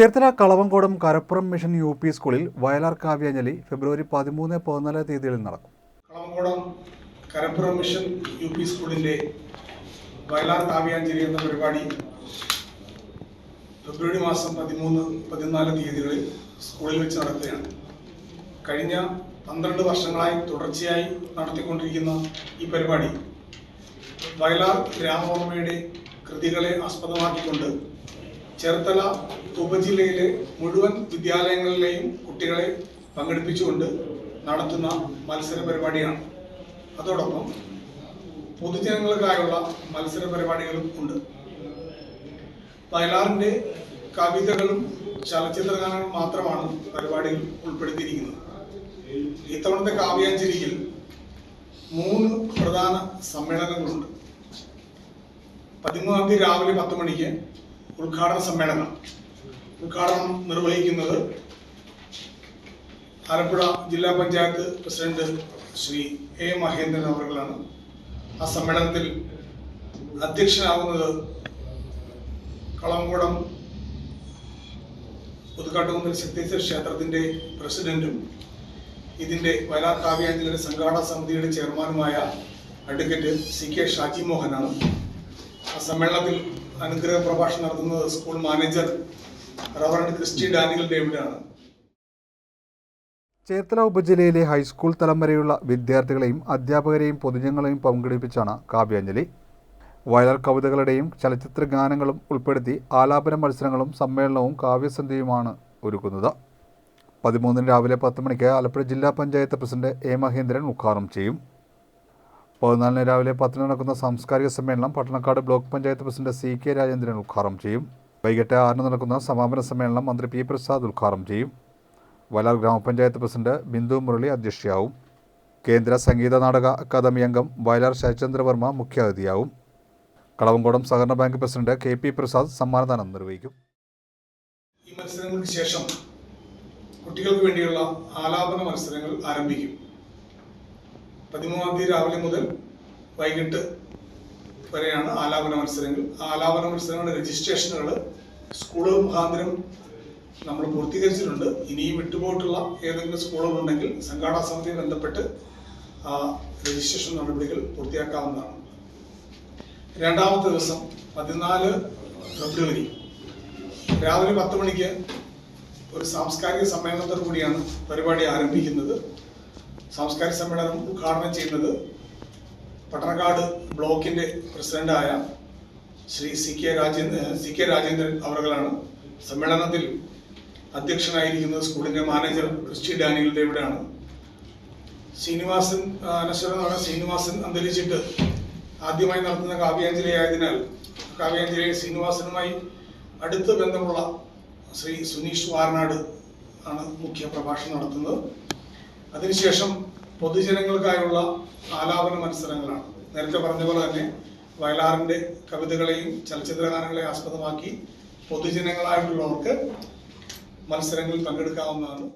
Cherthala Kalavamkodam Karappuram mission U P സ്കൂളിൽ വയലാർ കാവ്യാഞ്ജലി ഫെബ്രുവരി പതിമൂന്ന് പതിനാല് തീയതികളിൽ നടക്കും. Kalavamkodam Karappuram mission U P സ്കൂളിന്റെ വയലാർ കാവ്യാഞ്ജലി എന്ന പരിപാടി ഫെബ്രുവരി മാസം പതിമൂന്ന് പതിനാല് തീയതികളിൽ സ്കൂളിൽ വെച്ച് നടക്കുകയാണ്. കഴിഞ്ഞ പന്ത്രണ്ട് വർഷങ്ങളായി തുടർച്ചയായി നടത്തിക്കൊണ്ടിരിക്കുന്ന ഈ പരിപാടി വയലാർ രാമവർമ്മയുടെ കൃതികളെ ആസ്പദമാക്കിക്കൊണ്ട് ചേർത്തല ഉപജില്ലയിലെ മുഴുവൻ വിദ്യാലയങ്ങളിലെയും കുട്ടികളെ പങ്കെടുപ്പിച്ചുകൊണ്ട് നടത്തുന്ന മത്സര പരിപാടിയാണ്. അതോടൊപ്പം പൊതുജനങ്ങൾക്കായുള്ള മത്സര പരിപാടികളും ഉണ്ട്. വയലാറിന്റെ കവിതകളും ചലച്ചിത്രഗാനങ്ങളും മാത്രമാണ് പരിപാടിയിൽ ഉൾപ്പെടുത്തിയിരിക്കുന്നത്. ഇത്തവണത്തെ കാവ്യാഞ്ജലിയിൽ മൂന്ന് പ്രധാന സമ്മേളനങ്ങളുണ്ട്. പതിമൂന്നാം തീയതി രാവിലെ പത്ത് മണിക്ക് ഉദ്ഘാടന സമ്മേളനം. ഉദ്ഘാടനം നിർവഹിക്കുന്നത് ആലപ്പുഴ ജില്ലാ പഞ്ചായത്ത് പ്രസിഡന്റ് ശ്രീ എ മഹേന്ദ്രൻ അവർകളാണ് ആ സമ്മേളനത്തിൽ അധ്യക്ഷനാവുന്നത് കളംകുളം പുതുക്കാട്ടുകുന്നൽ ശക്തീശ്വര ക്ഷേത്രത്തിന്റെ പ്രസിഡന്റും ഇതിന്റെ വയലാർ കാവ്യാഞ്ജലിയുടെ സംഘാടക സമിതിയുടെ ചെയർമാനുമായ അഡ്വക്കേറ്റ് സി കെ ഷാജി മോഹനാണ് ആ സമ്മേളനത്തിൽ അനുഗ്രഹ പ്രഭാഷണം നടത്തുന്നത് school manager reverend Christy Daniel ഡേവിഡാണ് Cherthala ഉപജില്ലയിലെ ഹൈസ്കൂൾ തലം വരെയുള്ള വിദ്യാർത്ഥികളെയും അധ്യാപകരെയും പൊതുജനങ്ങളെയും പങ്കെടുപ്പിച്ചാണ് കാവ്യാഞ്ജലി. വയലർ കവിതകളുടെയും ചലച്ചിത്ര ഗാനങ്ങളും ഉൾപ്പെടുത്തി ആലാപന മത്സരങ്ങളും സമ്മേളനവും കാവ്യസന്ധ്യയുമാണ് ഒരുക്കുന്നത്. പതിമൂന്നിന് രാവിലെ പത്ത് മണിക്ക് ആലപ്പുഴ ജില്ലാ പഞ്ചായത്ത് പ്രസിഡന്റ് എ മഹേന്ദ്രൻ ഉദ്ഘാടനം ചെയ്യും. പതിനാലിന് രാവിലെ പത്തിന് നടക്കുന്ന സാംസ്കാരിക സമ്മേളനം Pattanakkad block panchayat president C K Rajendran ഉദ്ഘാടനം ചെയ്യും. വൈകിട്ട് ആറിന് നടക്കുന്ന സമാപന സമ്മേളനം മന്ത്രി പി പ്രസാദ് ഉദ്ഘാടനം ചെയ്യും. വയലാർ ഗ്രാമപഞ്ചായത്ത് പ്രസിഡന്റ് ബിന്ദു മുരളി അധ്യക്ഷയാവും. കേന്ദ്ര സംഗീത നാടക അക്കാദമി അംഗം വയലാർ ശരചന്ദ്രവർമ്മ മുഖ്യാതിഥിയാവും. കളവങ്കോടം സഹകരണ bank president K P Prasad സമ്മാനദാനം നിർവഹിക്കും. ഈ മത്സരങ്ങൾക്ക് ശേഷം കുട്ടികൾക്ക് വേണ്ടിയുള്ള ആലാപന മത്സരങ്ങൾ ആരംഭിക്കും. പതിമൂന്നാം തീയതി രാവിലെ മുതൽ വൈകിട്ട് വരെയാണ് ആലാപന മത്സരങ്ങൾ. ആലാപന മത്സരങ്ങളുടെ രജിസ്ട്രേഷനുകൾ സ്കൂളുകൾ മുഖാന്തരം നമ്മൾ പൂർത്തീകരിച്ചിട്ടുണ്ട്. ഇനിയും വിട്ടുപോയിട്ടുള്ള ഏതെങ്കിലും സ്കൂളുകൾ ഉണ്ടെങ്കിൽ സംഘാടക സമിതിയെ ബന്ധപ്പെട്ട് ആ രജിസ്ട്രേഷൻ നടപടികൾ പൂർത്തിയാക്കാവുന്നതാണ്. രണ്ടാമത്തെ ദിവസം പതിനാല് ഫെബ്രുവരി രാവിലെ പത്ത് മണിക്ക് ഒരു സാംസ്കാരിക സമ്മേളനത്തോടു കൂടിയാണ് പരിപാടി ആരംഭിക്കുന്നത്. സാംസ്കാരിക സമ്മേളനം ഉദ്ഘാടനം ചെയ്യുന്നത് പട്ടണക്കാട് ബ്ലോക്കിന്റെ പ്രസിഡന്റായ Shri C K Rajendran C K Rajendran അവറുകളാണ് സമ്മേളനത്തിൽ അധ്യക്ഷനായിരിക്കുന്നത് സ്കൂളിന്റെ മാനേജർ ക്രിസ്റ്റി ഡാനിയൽ ഡേവിഡാണ് ശ്രീനിവാസൻ ആ, അനശ്വര ശ്രീനിവാസൻ അന്തരിച്ചിട്ട് ആദ്യമായി നടത്തുന്ന കാവ്യാഞ്ജലി ആയതിനാൽ കാവ്യാഞ്ജലി ശ്രീനിവാസനുമായി അടുത്ത ബന്ധമുള്ള ശ്രീ സുനീഷ് വാർനാട് ആണ് മുഖ്യ പ്രഭാഷണം നടത്തുന്നത്. അതിനുശേഷം പൊതുജനങ്ങൾക്കായുള്ള ആലാപന മത്സരങ്ങളാണ്. നേരത്തെ പറഞ്ഞ പോലെ തന്നെ വയലാറിന്റെ കവിതകളെയും ചലച്ചിത്ര ഗാനങ്ങളെയും ആസ്പദമാക്കി പൊതുജനങ്ങളായിട്ടുള്ളവർക്ക് മത്സരങ്ങളിൽ പങ്കെടുക്കാവുന്നതാണ്.